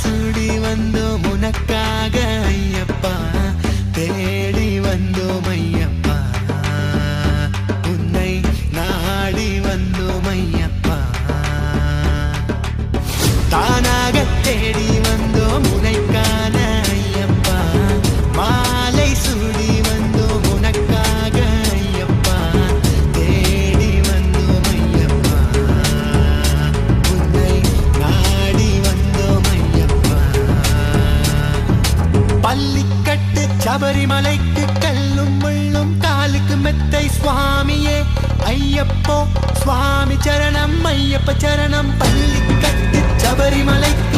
சூடி வந்தோம் உனக்காக ஐயப்போ சுவாமி சரணம் ஐயப்ப சரணம். பள்ளி கட்டி சபரிமலைக்கு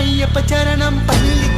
అయ్యప్ప చరణం పల్లి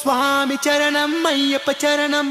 स्वामिचरणं मय्यपचरणम्